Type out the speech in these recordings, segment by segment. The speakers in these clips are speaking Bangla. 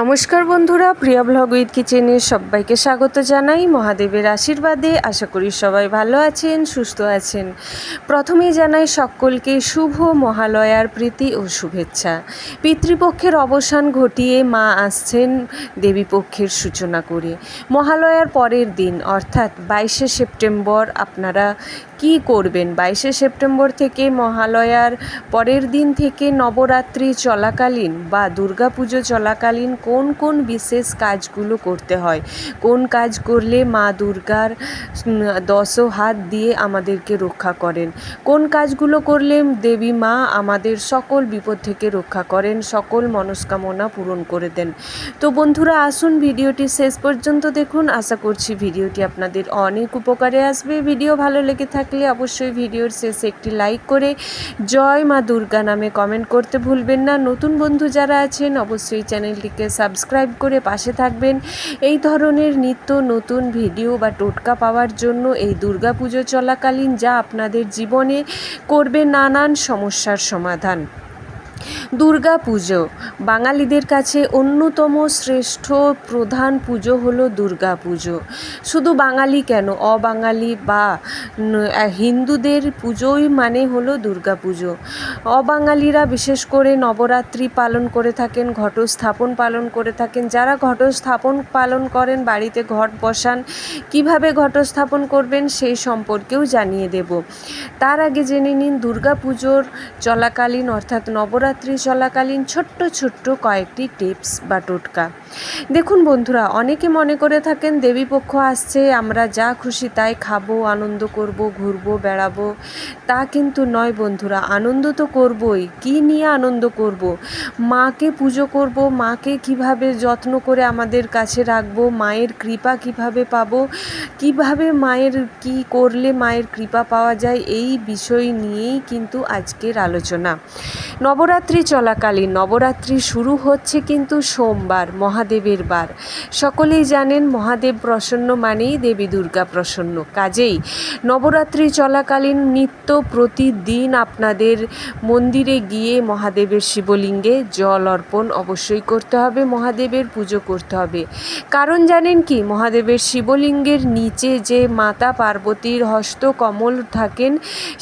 নমস্কার বন্ধুরা, প্রিয়া ব্লগ উইথ কিচেনে সবাইকে স্বাগত জানাই। মহাদেবের আশীর্বাদে আশা করি সবাই ভালো আছেন, সুস্থ আছেন। প্রথমেই জানাই সকলকে শুভ মহালয়ার প্রীতি ও শুভেচ্ছা। পিতৃপক্ষের অবসান ঘটিয়ে মা আসছেন দেবীপক্ষের সূচনা করে। মহালয়ার পরের দিন, অর্থাৎ বাইশে সেপ্টেম্বর, আপনারা কি করবেন? বাইশে সেপ্টেম্বর থেকে মহালয়ার পরের দিন থেকে নবরাত্রি চলাকালীন বা দুর্গাপুজো চলাকালীন কোন কোন বিশেষ কাজগুলো করতে হয়? কোন কাজ করলে মা দুর্গার উম, দশও হাত দিয়ে আমাদেরকে রক্ষা করেন? কোন কাজগুলো করলে দেবী মা আমাদের সকল বিপদ থেকে রক্ষা করেন সকল মনস্কামনা পূরণ করে দেন? তো বন্ধুরা আসুন ভিডিওটি শেষ পর্যন্ত দেখুন। আশা করছি ভিডিওটি আপনাদের অনেক উপকারে আসবে। ভিডিও ভালো লেগে থাকলে অবশ্যই ভিডিওর শেষে একটি লাইক করে জয় মা দুর্গা নামে কমেন্ট করতে ভুলবেন না। নতুন বন্ধু যারা আছেন অবশ্যই চ্যানেলটিকে সাবস্ক্রাইব করে পাশে থাকবেন। এই ধরনের নিত্য নতুন ভিডিও বা টোটকা পাওয়ার জন্য এই দুর্গাপুজো চলাকালীন যা আপনাদের জীবনে করবে নানান সমস্যার সমাধান। দুর্গা পুজো। বাঙালিদের কাছে অন্যতম শ্রেষ্ঠ প্রধান পুজো হলো দুর্গা পুজো। শুধু বাঙালি কেন? অবাঙালি বা হিন্দুদের পুজোই মানে হলো দুর্গা পুজো। অবাঙালিরা বিশেষ করে নবরাত্রি পালন করে থাকেন ঘট স্থাপন পালন করে থাকেন। যারা ঘট স্থাপন পালন করেন, বাড়িতে ঘট বসান, কীভাবে ঘট স্থাপন করবেন সেই সম্পর্কেও জানিয়ে দেব। তার আগে জেনে নিন, দুর্গা পুজোর চলাকালীন অর্থাৎ নবরাত্রি চলাকালীন ছোট্ট ছোট্ট কয়েকটি টিপস বা টোটকা। দেখুন বন্ধুরা, অনেকে মনে করে থাকেন দেবীপক্ষ আসছে, আমরা যা খুশি তাই খাব, আনন্দ করব, ঘুরবো, বেড়াবো। তা কিন্তু নয় বন্ধুরা, আনন্দ তো করবই। কি নিয়ে আনন্দ করব? মাকে পুজো করব, মাকে কীভাবে যত্ন করে আমাদের কাছে রাখব, মায়ের কৃপা কীভাবে পাবো, কীভাবে মায়ের কি করলে মায়ের কৃপা পাওয়া যায়, এই বিষয় নিয়েই কিন্তু আজকের আলোচনা। নবরাত্রি চলাকালীন নবরাত্রি শুরু হচ্ছে কিন্তু সোমবার, মহাদেবের বার। সকলেই জানেন মহাদেব প্রসন্ন মানেই দেবী দুর্গা প্রসন্ন। কাজেই নবরাত্রি চলাকালীন নিত্য প্রতিদিন আপনাদের মন্দিরে গিয়ে মহাদেবের শিবলিঙ্গে জল অর্পণ অবশ্যই করতে হবে, মহাদেবের পুজো করতে হবে। কারণ জানেন কি, মহাদেবের শিবলিঙ্গের নিচে যে মাতা পার্বতীর হস্তকমল থাকেন,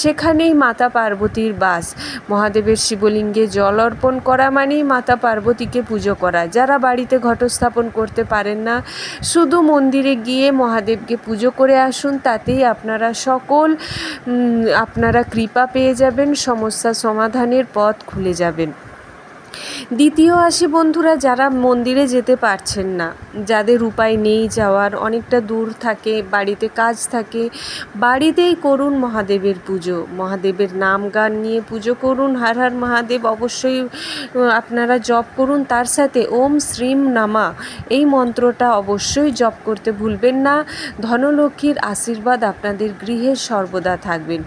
সেখানেই মাতা পার্বতীর বাস। মহাদেবের শিবলিঙ্গে জল অর্পণ করা মানেই মাতা পার্বতীকে পুজো করা। যারা বাড়িতে ঘটস্থাপন করতে পারেন না, শুধু মন্দিরে গিয়ে মহাদেবকে পুজো করে আসুন, তাতেই আপনারা সকল আপনারা কৃপা পেয়ে যাবেন, সমস্যা সমাধানের পথ খুলে যাবেন। দ্বিতীয় আসি বন্ধুরা, যারা মন্দিরে যেতে পারছেন না, যাদের উপায় নেই যাওয়ার, অনেকটা দূর থাকে, বাড়িতে কাজ থাকে, বাড়িতেই করুন মহাদেবের পুজো। মহাদেবের নাম গান নিয়ে পুজো করুন, হার হার মহাদেব অবশ্যই আপনারা জপ করুন। তার সাথে ওম শ্রীম নামা, এই মন্ত্রটা অবশ্যই জপ করতে ভুলবেন না। ধনলক্ষ্মীর আশীর্বাদ আপনাদের গৃহে সর্বদা থাকবেন।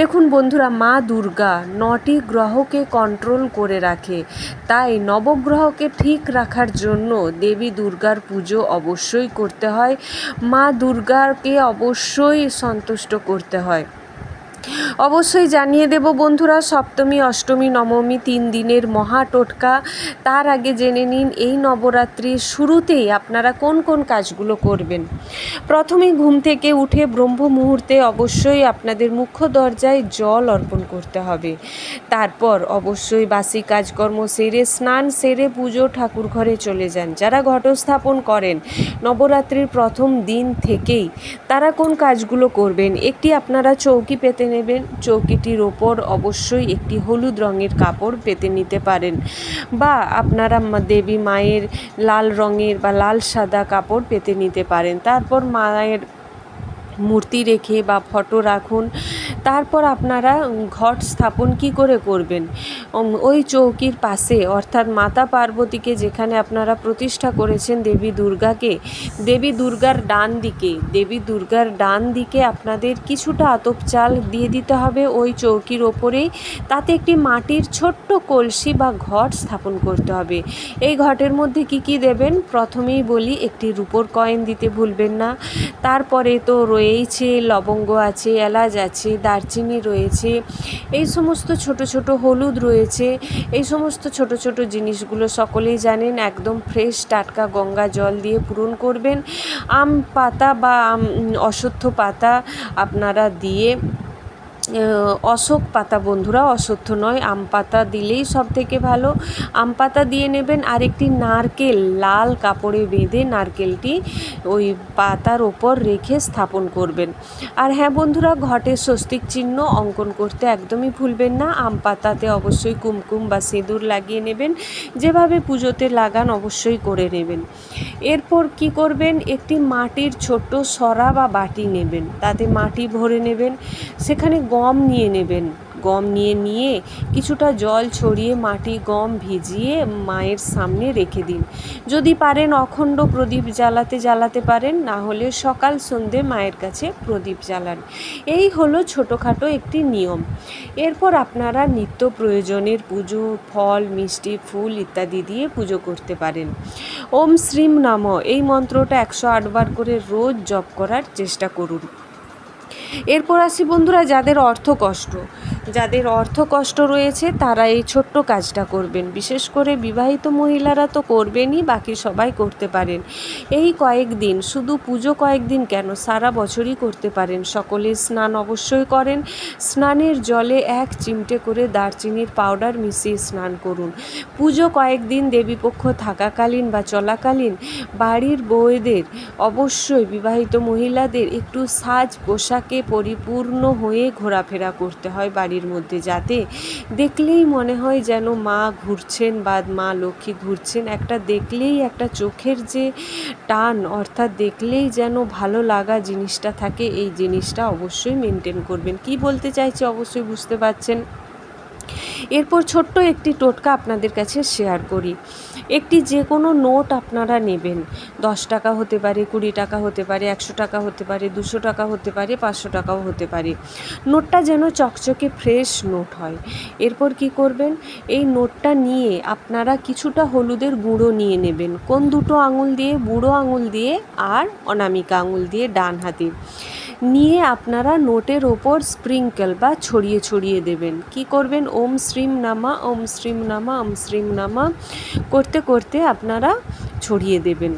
দেখুন বন্ধুরা, মা দুর্গা নটি গ্রহকে কন্ট্রোল করে রাখে। তাই নবগ্রহকে ঠিক রাখার জন্য দেবী দুর্গার পুজো অবশ্যই করতে হয়। মা দুর্গাকে অবশ্যই সন্তুষ্ট করতে হয়। অবশ্যই জানিয়ে দেব বন্ধুরা, সপ্তমী, অষ্টমী, নবমী তিন দিনের মহা টোটকা। তার আগে জেনে নিন, এই নবরাত্রির শুরুতেই আপনারা কোন কোন কাজগুলো করবেন? প্রথমে ঘুম থেকে উঠে ব্রহ্ম মুহূর্তে অবশ্যই আপনাদের মুখ্য দরজায় জল অর্পণ করতে হবে। তারপর অবশ্যই বাসি কাজকর্ম সেরে, স্নান সেরে পুজো ঠাকুর ঘরে চলে যান। যারা ঘটস্থাপন করেন নবরাত্রির প্রথম দিন থেকেই তারা কোন কাজগুলো করবেন? একটি আপনারা চৌকি পেতে নেবেন। চৌকিটির ওপর অবশ্যই একটি হলুদ রঙের কাপড় পেতে নিতে পারেন। বা আপনারা দেবী মায়ের লাল রঙের বা লাল সাদা কাপড় পেতে নিতে পারেন। তারপর মায়ের মূর্তি রেখে বা ফটো রাখুন। তারপর আপনারা ঘট স্থাপন কি করে করবেন? ওই চৌকির পাশে, অর্থাৎ মাতা পার্বতীকে যেখানে আপনারা প্রতিষ্ঠা করেছেন দেবী দুর্গাকে, দেবী দুর্গার ডান দিকে, দেবী দুর্গার ডান দিকে আপনাদের কিছুটা আতপ চাল দিয়ে দিতে হবে ওই চৌকির ওপরেই। তাতে একটি মাটির ছোট্ট কলসি বা ঘট স্থাপন করতে হবে। এই ঘটের মধ্যে কি কি দেবেন? প্রথমেই বলি, একটি রূপোর কয়েন দিতে ভুলবেন না। তারপরে তো রয়েইছে, লবঙ্গ আছে, এলাচ আছে, দারচিনি রয়েছে। এই সমস্ত ছোট ছোট হলুদ রয়েছে রয়েছে। এই সমস্ত ছোট ছোট জিনিসগুলো সকলেই জানেন, একদম ফ্রেশ টাটকা গঙ্গা জল দিয়ে পূরণ করবেন। আম পাতা বা অশ্বত্থ পাতা আপনারা দিয়ে অশোক পাতা বন্ধুরা, অশ্বত্থ নয়, আম পাতা দিলেই সব থেকে ভালো। আম পাতা দিয়ে নেবেন আর একটি নারকেল, লাল কাপড়ে বেঁধে নারকেলটি ওই পাতার ওপর রেখে স্থাপন করবেন। আর হ্যাঁ বন্ধুরা, ঘটে স্বস্তিক চিহ্ন অঙ্কন করতে একদমই ভুলবেন না। আম পাতাতে অবশ্যই কুমকুম বা সিঁদুর লাগিয়ে নেবেন। যেভাবে পুজোতে লাগান অবশ্যই করে নেবেন। এরপর কি করবেন? একটি মাটির ছোট্ট সরা বা বাটি নেবেন। তাতে মাটি ভরে নেবেন। সেখানে গম নিয়ে নেবেন। গম নিয়ে নিয়ে কিছুটা জল ছড়িয়ে মাটি গম ভিজিয়ে মায়ের সামনে রেখে দিন। যদি পারেন অখণ্ড প্রদীপ জ্বালাতে জ্বালাতে পারেন, না হলে সকাল সন্ধে মায়ের কাছে প্রদীপ জ্বালান। এই হলো ছোটোখাটো একটি নিয়ম। এরপর আপনারা নিত্য প্রয়োজনের পুজো, ফল, মিষ্টি, ফুল ইত্যাদি দিয়ে পুজো করতে পারেন। ওম শ্রীম নাম। এই মন্ত্রটা একশো আটবার করে রোজ জপ করার চেষ্টা করুন। এরপর আসি বন্ধুরা যাদের অর্থ কষ্ট। যাদের অর্থ কষ্ট রয়েছে, তারা এই ছোট্ট কাজটা করবেন। বিশেষ করে বিবাহিত মহিলারা তো করবেনই, বাকি সবাই করতে পারেন। এই কয়েকদিন, শুধু পুজো কয়েকদিন কেন? সারা বছরই করতে পারেন। সকলে স্নান অবশ্যই করেন। স্নানের জলে এক চিমটে করে দারচিনির পাউডার মিশিয়ে স্নান করুন। পুজো কয়েকদিন দেবীপক্ষ থাকাকালীন বা চলাকালীন, বাড়ির বউদের অবশ্যই বিবাহিত মহিলাদের একটু সাজ পোশাকে পরিপূর্ণ হয়ে ঘোরাফেরা করতে হয় বাড়ির মধ্যে যাতে দেখলেই মনে হয় যেন মা ঘুরছেন বা মা লক্ষ্মী ঘুরছেন। একটা দেখলেই একটা চোখের যে টান, অর্থাৎ দেখলেই যেন ভালো লাগা জিনিসটা থাকে, এই জিনিসটা অবশ্যই মেনটেন করবেন। কি বলতে চাইছি অবশ্যই বুঝতে পারছেন? এরপর ছোট্ট একটি টোটকা আপনাদের কাছে শেয়ার করি। একটি যে কোনো নোট আপনারা নেবেন। দশ টাকা হতে পারে, কুড়ি টাকা হতে পারে, একশো টাকা হতে পারে, দুশো টাকা হতে পারে, পাঁচশো টাকাও হতে পারে। নোটটা যেন চকচকে ফ্রেশ নোট হয়। এরপর কি করবেন? এই নোটটা নিয়ে আপনারা কিছুটা হলুদের গুঁড়ো নিয়ে নেবেন। কোন দুটো আঙুল দিয়ে? বুড়ো আঙুল দিয়ে আর অনামিকা আঙুল দিয়ে ডান হাতে। নিয়ে আপনারা নোটের ওপর স্প্রিঙ্কেল বা ছড়িয়ে ছড়িয়ে দেবেন। কি করবেন? ওম শ্রীম নামা, ওম শ্রীম নামা, ওম শ্রীম নামা। করতে করতে আপনারা ছড়িয়ে দেবেন।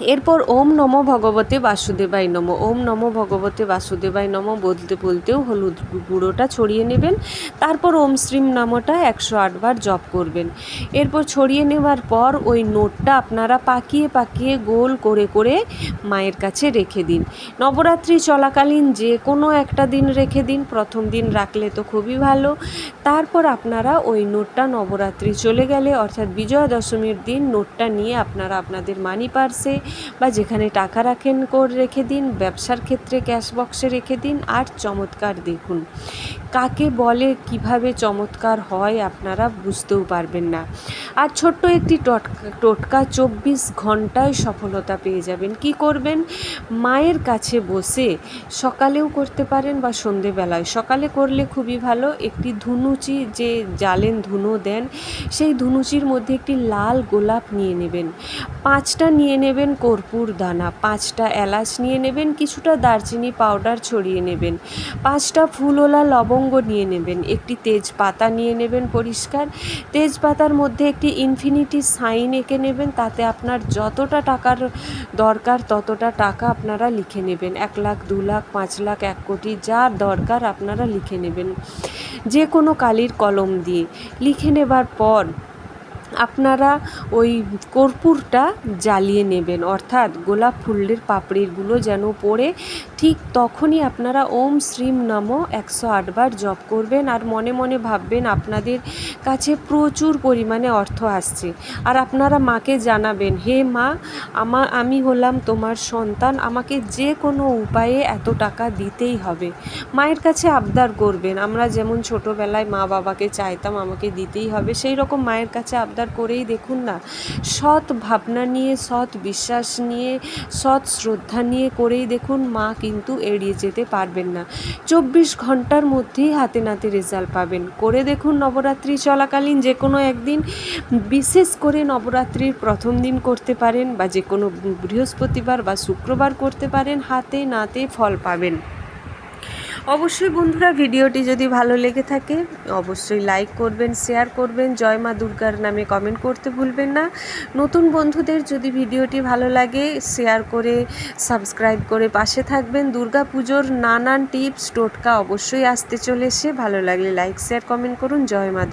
এরপর ওম নম ভগবতে বাসুদেবাই নম, ওম নম ভগবতে বাসুদেবাই নম, বলতে বলতেও হলুদ গুঁড়োটা ছড়িয়ে নেবেন। তারপর ওম শ্রীম নামটা একশো আটবার জপ করবেন। এরপর ছড়িয়ে নেওয়ার পর ওই নোটটা আপনারা পাকিয়ে পাকিয়ে গোল করে করে মায়ের কাছে রেখে দিন। নবরাত্রি চলাকালীন যে কোনো একটা দিন রেখে দিন, প্রথম দিন রাখলে তো খুবই ভালো। তারপর আপনারা ওই নোটটা নবরাত্রি চলে গেলে, অর্থাৎ বিজয়া দশমীর দিন নোটটা নিয়ে আপনারা আপনাদের মানি পার্সে বা যেখানে টাকা রাখেন করে রেখে দিন, ব্যবসার ক্ষেত্রে ক্যাশ বক্সে রেখে দিন, আর চমৎকার দেখুন। কাকে বলে, কীভাবে চমৎকার হয় আপনারা বুঝতেও পারবেন না। আর ছোট্ট একটি টটকা, টোটকা চব্বিশ ঘন্টায় সফলতা পেয়ে যাবেন। কি করবেন? মায়ের কাছে বসে সকালেও করতে পারেন বা সন্ধেবেলায়। সকালে করলে খুবই ভালো। একটি ধুনুচি যে জ্বালেন ধুনো দেন, সেই ধুনুচির মধ্যে একটি লাল গোলাপ নিয়ে নেবেন। পাঁচটা নিয়ে নেবেন কর্পূর দানা, পাঁচটা এলাচ নিয়ে নেবেন, কিছুটা দারচিনি পাউডার ছড়িয়ে নেবেন, পাঁচটা ফুলওলা লবঙ্গ নিয়ে নেবেন, একটি তেজপাতা নিয়ে নেবেন পরিষ্কার। তেজপাতার মধ্যে একটি ইনফিনিটি সাইন এঁকে নেবেন, তাতে আপনার যতটা টাকার দরকার ততটা টাকা আপনারা লিখে নেবেন। এক লাখ, দু লাখ, পাঁচ লাখ, এক কোটি যা দরকার আপনারা লিখে নেবেন। যে কোনো কালির কলম দিয়ে। লিখে নেবার পর আপনারা ওই কর্পূরটা জ্বালিয়ে নেবেন। অর্থাৎ গোলাপ ফুলের পাপড়িগুলো যেন পড়ে, ঠিক তখনই আপনারা ওম শ্রীম নম একশো আটবার জপ করবেন আর মনে মনে ভাববেন আপনাদের কাছে প্রচুর পরিমাণে অর্থ আসছে। আর আপনারা মাকে জানাবেন, হে মা, আমা, আমি হলাম তোমার সন্তান, আমাকে যে কোনো উপায়ে এত টাকা দিতেই হবে। মায়ের কাছে আবদার করবেন, আমরা যেমন ছোটোবেলায় মা বাবাকে চাইতাম আমাকে দিতেই হবে, সেই রকম মায়ের কাছে আবদার করেই দেখুন না। সৎ ভাবনা নিয়ে, সৎ বিশ্বাস নিয়ে, সৎ শ্রদ্ধা নিয়ে করেই দেখুন মা কিন্তু এড়িয়ে যেতে পারবেন না। চব্বিশ ঘণ্টার মধ্যেই হাতে নাতে রেজাল্ট পাবেন। করে দেখুন নবরাত্রি চলাকালীন যে কোনো একদিন, বিশেষ করে নবরাত্রির প্রথম দিন করতে পারেন বা যে কোনো বৃহস্পতিবার বা শুক্রবার করতে পারেন, হাতে নাতে ফল পাবেন। অবশ্যই বন্ধুরা ভিডিওটি যদি ভালো লেগে থাকে, অবশ্যই লাইক করবেন শেয়ার করবেন, জয় মা দুর্গার নামে কমেন্ট করতে ভুলবেন না। নতুন বন্ধুদের যদি ভিডিওটি ভালো লাগে শেয়ার করে সাবস্ক্রাইব করে পাশে থাকবেন। দুর্গা পুজোর নানান টিপস টোটকা অবশ্যই আসতে চলেছে। ভালো লাগলে লাইক শেয়ার কমেন্ট করুন। জয় মা